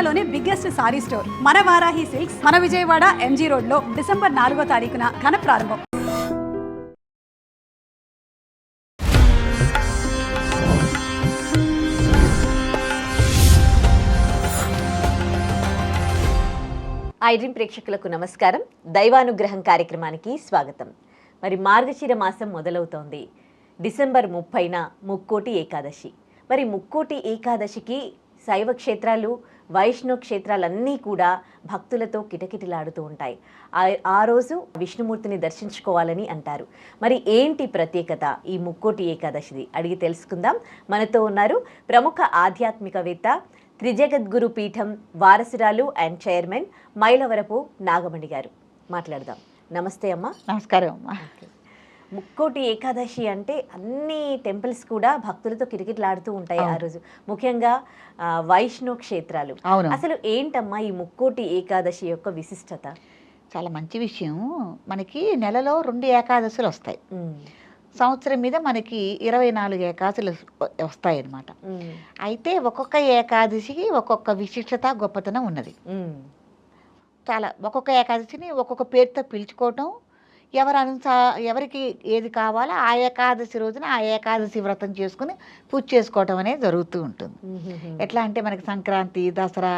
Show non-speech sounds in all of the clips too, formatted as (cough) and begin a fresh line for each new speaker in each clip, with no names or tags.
ఇండియాలోనే biggest sari store మన Varahi silks మన విజయవాడ ఎంజీ రోడ్లో డిసెంబర్ నాలుగో తారీఖున ఘన ప్రారంభం.
ఐ డ్రీమ్ ప్రేక్షకులకు నమస్కారం. దైవానుగ్రహం కార్యక్రమానికి స్వాగతం. మరి మార్గశిర మాసం మొదలవుతోంది. డిసెంబర్ ముప్పైన ముక్కోటి ఏకాదశి. మరి ముక్కోటి ఏకాదశికి శైవ క్షేత్రాలు వైష్ణవ క్షేత్రాలన్నీ కూడా భక్తులతో కిటకిటలాడుతూ ఉంటాయి. ఆ- రోజు విష్ణుమూర్తిని దర్శించుకోవాలని అంటారు. మరి ఏంటి ప్రత్యేకత? ఈ ముక్కోటి ఏకాదశిది? అడిగి తెలుసుకుందాం. మనతో ఉన్నారు ప్రముఖ ఆధ్యాత్మికవేత్త త్రిజగద్గురు పీఠం వారసురాలు అండ్ చైర్మన్ మైలవరపు నాగమణి గారు. మాట్లాడదాం. నమస్తే అమ్మా.
నమస్కారం అమ్మా.
ముక్కోటి ఏకాదశి అంటే అన్ని టెంపుల్స్ కూడా భక్తులతో కిటకిటలాడుతూ ఉంటాయి ఆ రోజు. ముఖ్యంగా వైష్ణవ క్షేత్రాలు. అసలు ఏంటమ్మా ఈ ముక్కోటి ఏకాదశి యొక్క విశిష్టత?
చాలా మంచి విషయం. మనకి నెలలో రెండు ఏకాదశులు వస్తాయి. సంవత్సరం మీద మనకి ఇరవై నాలుగు ఏకాదశులు వస్తాయి అన్నమాట
ఉమ్,
అయితే ఒక్కొక్క ఏకాదశికి ఒక్కొక్క విశిష్టత గొప్పతనం ఉన్నది. చాలా ఒక్కొక్క ఏకాదశిని ఒక్కొక్క పేరుతో పిలుచుకోవటం ఎవరు అనుసా ఎవరికి ఏది కావాలో ఆ ఏకాదశి రోజున ఆ ఏకాదశి వ్రతం చేసుకుని పూజ చేసుకోవటం అనేది జరుగుతూ ఉంటుంది. ఎట్లా అంటే మనకి సంక్రాంతి దసరా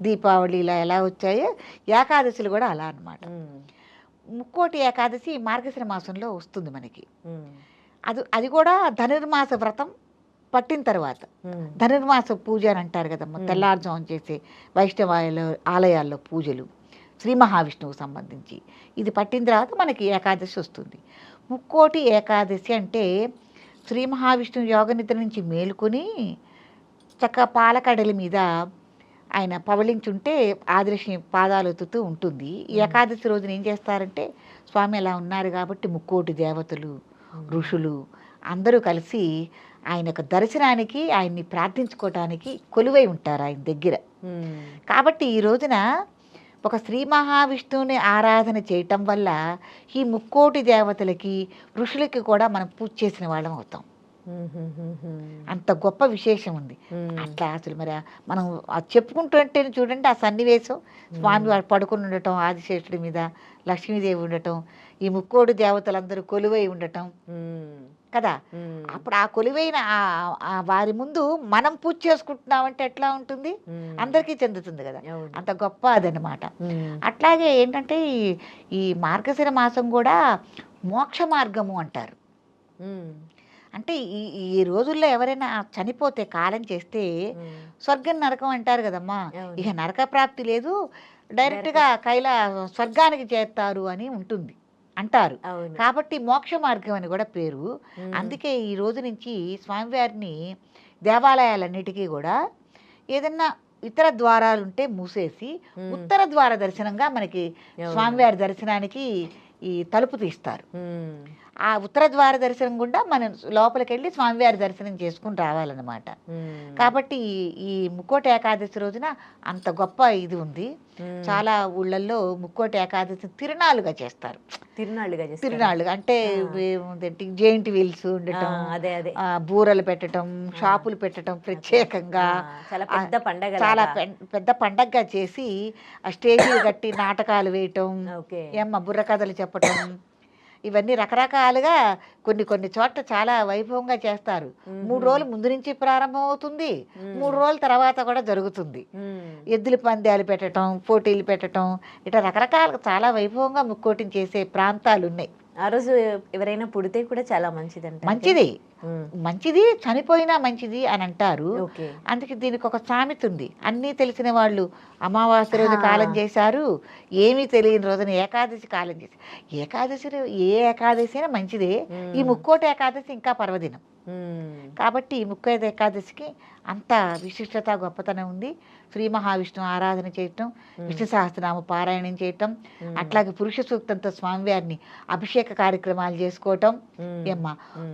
దీపావళి ఇలా ఎలా వచ్చాయో ఏకాదశులు కూడా అలా అన్నమాట.
ఉమ్,
ముక్కోటి ఏకాదశి మార్గశిర మాసంలో వస్తుంది మనకి. అది అది కూడా ధనుర్మాస వ్రతం పట్టిన తర్వాత. ధనుర్మాస పూజ అని అంటారు కదమ్మా
మ్మ్.
తెల్లారుజామున చేసే వైష్ణవాయలో ఆలయాల్లో పూజలు. శ్రీ మహావిష్ణువుకు సంబంధించి. ఇది పట్టిన తర్వాత మనకి ఏకాదశి వస్తుంది. ముక్కోటి ఏకాదశి అంటే శ్రీ మహావిష్ణువు యోగ నిద్ర నుంచి మేలుకొని చక్క పాలకడలి మీద ఆయన పవళించుంటే ఆదర్శి పాదాలు ఎత్తుతూ ఉంటుంది. ఈ ఏకాదశి రోజున ఏం చేస్తారంటే స్వామి అలా ఉన్నారు కాబట్టి ముక్కోటి దేవతలు ఋషులు అందరూ కలిసి ఆయన యొక్క దర్శనానికి ఆయన్ని ప్రార్థించుకోవటానికి కొలువై ఉంటారు ఆయన దగ్గర. కాబట్టి ఈ రోజున ఒక శ్రీ మహావిష్ణువుని ఆరాధన చేయటం వల్ల ఈ ముక్కోటి దేవతలకి ఋషులకి కూడా మనం పూజ చేసిన వాళ్ళం అవుతాం. అంత గొప్ప విశేషం ఉంది. అట్లా అసలు మరి మనం చెప్పుకుంటుంటే చూడండి ఆ సన్నివేశం. స్వామి పడుకుని ఉండటం ఆదిశేషుడి మీద లక్ష్మీదేవి ఉండటం ఈ ముక్కోడి దేవతలందరూ కొలువై ఉండటం. కదా? అప్పుడు ఆ కొలువైన వారి ముందు మనం పూజ చేసుకుంటున్నామంటే ఎట్లా ఉంటుంది? అందరికీ చెందుతుంది కదా. అంత గొప్ప అదనమాట. అట్లాగే ఏంటంటే ఈ ఈ మార్గశిర మాసం కూడా మోక్ష మార్గము అంటారు. అంటే ఈ ఈ రోజుల్లో ఎవరైనా చనిపోతే కాలం చేస్తే స్వర్గం నరకం అంటారు కదమ్మా. ఇక నరక ప్రాప్తి లేదు. డైరెక్ట్గా కైలా స్వర్గానికి చేస్తారు అని ఉంటుంది. అంటారు. కాబట్టి మోక్ష మార్గం అని కూడా పేరు. అందుకే ఈ రోజు నుంచి స్వామివారిని దేవాలయాలన్నిటికీ కూడా ఏదన్నా ఇతర ద్వారాలు ఉంటే మూసేసి ఉత్తర ద్వార దర్శనంగా మనకి. స్వామివారి దర్శనానికి ఈ తలుపు తీస్తారు. ఆ ఉత్తర ద్వార దర్శనం గుండా మనం లోపలికి వెళ్ళి స్వామివారి దర్శనం చేసుకుని రావాలన్నమాట. కాబట్టి ఈ- ముక్కోటి ఏకాదశి రోజున అంత గొప్ప ఇది ఉంది. చాలా ఊళ్ళల్లో ముక్కోటి ఏకాదశి తిరునాళ్ళుగా చేస్తారు.
తిరునాళ్ళుగా.
తిరునాళ్ళు అంటే జెయింట్ వీల్స్ ఉండటం
అదే అదే.
ఆ, బూరలు పెట్టడం షాపులు పెట్టడం ప్రత్యేకంగా
చాలా పెద్ద పండగ
చాలా పెద్ద పండగగా చేసి ఆ స్టేజీలు కట్టి (coughs) నాటకాలు వేయటం ఏమ్మ బుర్రకథలు చెప్పటం ఇవన్నీ రకరకాలుగా కొన్ని కొన్ని చోట్ల చాలా వైభవంగా చేస్తారు. మూడు రోజులు ముందు నుంచి ప్రారంభం అవుతుంది. మూడు రోజుల తర్వాత కూడా జరుగుతుంది. ఎద్దుల పందాలు పెట్టడం పోటీలు పెట్టడం ఇట్లా రకరకాల చాలా వైభవంగా ముక్కోటిని చేసే ప్రాంతాలు ఉన్నాయి.
ఆ రోజు ఎవరైనా పుడితే కూడా చాలా
మంచిది.
ఉమ్,
మంచిది చనిపోయినా మంచిది అని అంటారు. అందుకే దీనికి ఒక సామెత ఉంది. అన్నీ తెలిసిన వాళ్ళు అమావాస్య రోజు. కాలం చేశారు ఏమీ తెలియని రోజున ఏకాదశి కాలం చేశారు. ఏకాదశి ఏ ఏకాదశి అయినా మంచిదే. ఈ ముక్కోటి ఏకాదశి ఇంకా పర్వదినం. కాబట్టి ఈ ముక్కోటి ఏకాదశికి అంత విశిష్టత గొప్పతనం ఉంది. శ్రీ మహావిష్ణువు ఆరాధన చేయటం విష్ణు సహస్రనామ పారాయణం చేయటం అట్లాగే పురుష సూక్తంతో స్వామివారిని అభిషేక కార్యక్రమాలు చేసుకోవటం. ఏమ్మా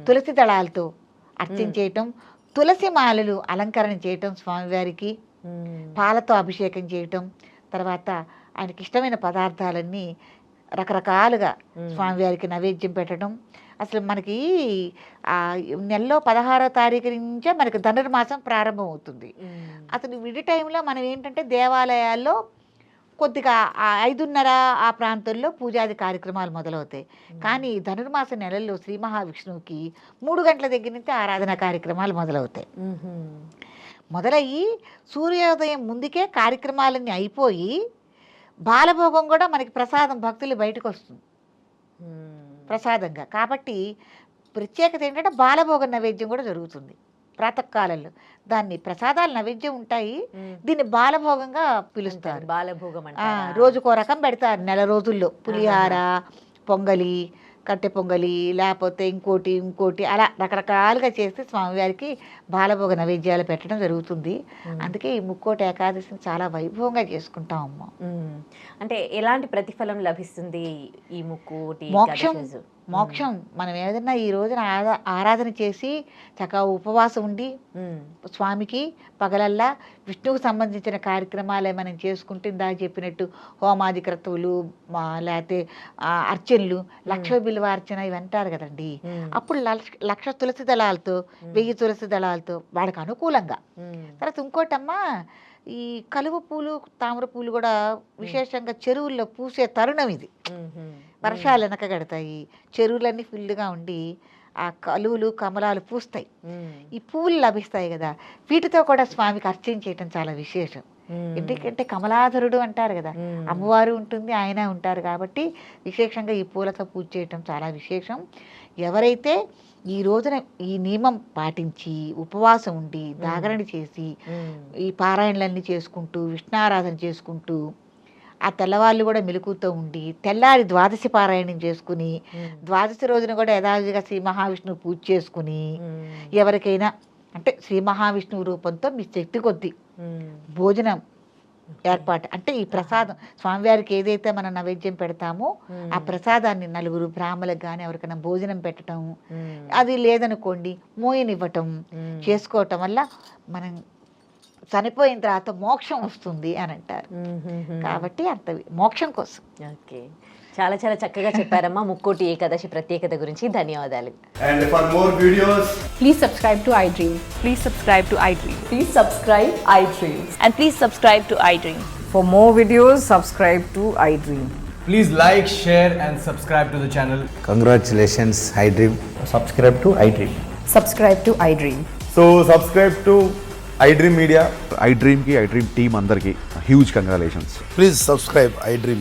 తులసి దళాలతో అర్చన
మ్మ్.
చేయటం తులసి మాలలు అలంకరణ చేయటం స్వామివారికి పాలతో అభిషేకం చేయటం తర్వాత ఆయనకి ఇష్టమైన పదార్థాలన్నీ రకరకాలుగా స్వామివారికి నైవేద్యం పెట్టడం. అసలు మనకి నెలలో పదహారో తారీఖు నుంచే మనకి ధనుర్మాసం ప్రారంభం అవుతుంది అసలు విడి టైంలో మనం ఏంటంటే దేవాలయాల్లో కొద్దిగా ఆ ఐదున్నర ఆ ప్రాంతంలో పూజాది కార్యక్రమాలు మొదలవుతాయి. కానీ ధనుర్మాస నెలల్లో శ్రీ మహావిష్ణువుకి మూడు గంటల దగ్గర నుంచి ఆరాధన కార్యక్రమాలు మొదలవుతాయి. మొదలయ్యి సూర్యోదయం ముందుకే కార్యక్రమాలన్నీ అయిపోయి బాలభోగం కూడా మనకి ప్రసాదం భక్తులు బయటకు వస్తుంది. ప్రసాదంగా. కాబట్టి ప్రత్యేకత ఏంటంటే బాలభోగ నైవేద్యం కూడా జరుగుతుంది. ప్రాతకాలంలో. దాన్ని ప్రసాదాలు నైవేద్యం ఉంటాయి. దీన్ని బాలభోగంగా పిలుస్తారు.
బాలభోగం?
రోజుకో రకం పెడతారు నెల రోజుల్లో. పులిహార పొంగలి కట్టె పొంగలి లేకపోతే ఇంకోటి ఇంకోటి అలా రకరకాలుగా చేసి స్వామివారికి బాలభోగ నైవేద్యాలు పెట్టడం జరుగుతుంది. అందుకే ఈ ముక్కోటి ఏకాదశిని చాలా వైభవంగా చేసుకుంటాం అమ్మ.
మ్మ్. అంటే ఎలాంటి ప్రతిఫలం లభిస్తుంది ఈ ముక్కోటి
మోక్షం? మోక్షం మనం ఏదైనా ఈ రోజున ఆరా- ఆరాధన చేసి చక్కగా ఉపవాసం ఉండి. స్వామికి పగలల్లా విష్ణువుకు సంబంధించిన కార్యక్రమాలు మనం చేసుకుంటే ఇందాక చెప్పినట్టు హోమాది క్రతువులు లేకపోతే అర్చనలు లక్ష బిల్వ అర్చన ఇవి అంటారు కదండి. అప్పుడు లక్ష లక్ష తులసి దళాలతో వెయ్యి తులసి దళాలతో వాళ్ళకి అనుకూలంగా. తర్వాత ఇంకోటమ్మా ఈ కలువ పూలు తామర పూలు కూడా విశేషంగా చెరువుల్లో పూసే తరుణం ఇది. వర్షాలు వెనక కడతాయి చెరువులన్నీ ఫుల్గా ఉండి ఆ కలువులు కమలాలు పూస్తాయి. ఈ పువ్వులు లభిస్తాయి కదా వీటితో కూడా స్వామికి అర్చన చేయటం చాలా విశేషం. ఎందుకంటే కమలాధరుడు అంటారు కదా
మ్మ్.
అమ్మవారు ఉంటుంది ఆయన ఉంటారు కాబట్టి విశేషంగా ఈ పూలతో పూజ చేయటం చాలా విశేషం ఎవరైతే ఈ రోజున ఈ నియమం పాటించి ఉపవాసం ఉండి జాగరణ చేసి. ఈ పారాయణలన్నీ చేసుకుంటూ విష్ణారాధన చేసుకుంటూ ఆ తెల్లవాళ్ళు కూడా మెలకుతో ఉండి తెల్లారి ద్వాదశి పారాయణం చేసుకుని. ద్వాదశి రోజున కూడా యథావిధిగా శ్రీ మహావిష్ణువు పూజ చేసుకుని. ఎవరికైనా అంటే శ్రీ మహావిష్ణువు రూపంతో మీ శక్తి కొద్దీ. భోజనం ఏర్పాటు అంటే ఈ ప్రసాదం స్వామివారికి ఏదైతే మనం నైవేద్యం పెడతామో ఆ ప్రసాదాన్ని నలుగురు బ్రాహ్మలకు కానీ ఎవరికైనా భోజనం పెట్టడం. అది లేదనుకోండి మోయనివ్వటం. చేసుకోవటం వల్ల మనం చనిపోయిన తర్వాత మోక్షం వస్తుంది అని అంటారు. కాబట్టి అంత మోక్షం కోసం
ఓకే చాలా చాలా చక్కగా చెప్పారమ్మా ముక్కోటి ఏకాదశి ప్రత్యేకత గురించి ధన్యవాదాలు
And for more videos,
Please subscribe to iDream. Please subscribe to iDream.
Please subscribe iDreams.
And please subscribe to iDream.
For more videos, subscribe to iDream.
Please like, share, and subscribe to the channel.
Congratulations, iDream.
subscribe to iDream.
Subscribe to iDream.
so subscribe to iDream Media.
ఐ డ్రీమ్కి I dream team అందరికీ huge congratulations
Please subscribe iDream